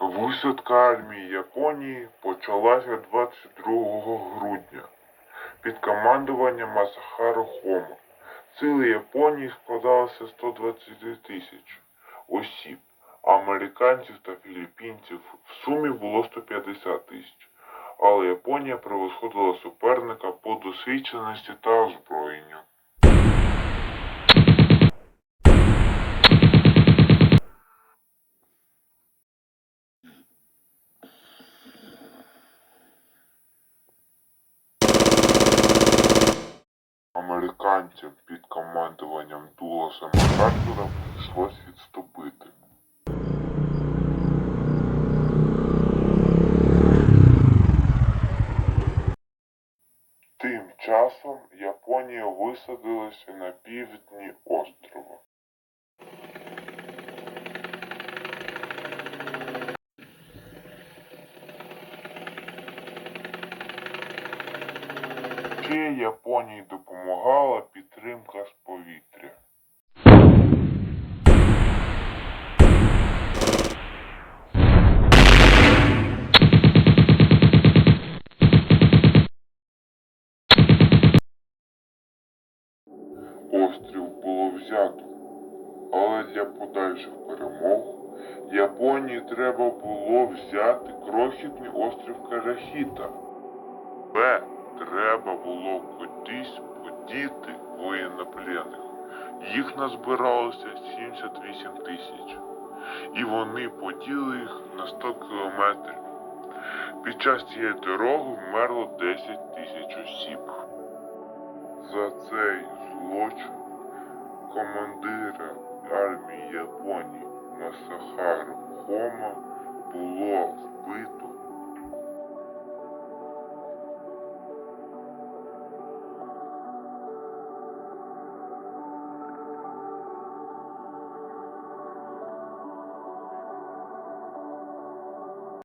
Висадка армії Японії почалася 22 грудня під командуванням Масахару Хома. Сили Японії складалися 120 тисяч осіб, американців та філіппінців в сумі було 150 тисяч. Але Японія превосходила суперника по досвідченості та озброєнню. Американцям під командуванням Дуласа Макартура прийшлось відступити. Тим часом Японія висадилася на півдні Ще Японії допомагала підтримка з повітря. Острів було взято, але для подальших перемог Японії треба було взяти крохітний острів Карахіта. Б. Треба було кудись подіти воєннопленних. Їх назбиралося 78 тисяч. І вони поділи їх на 100 кілометрів. Під час цієї дороги вмерло 10 тисяч осіб. За цей злочин командира армії Японії Масахару Хома було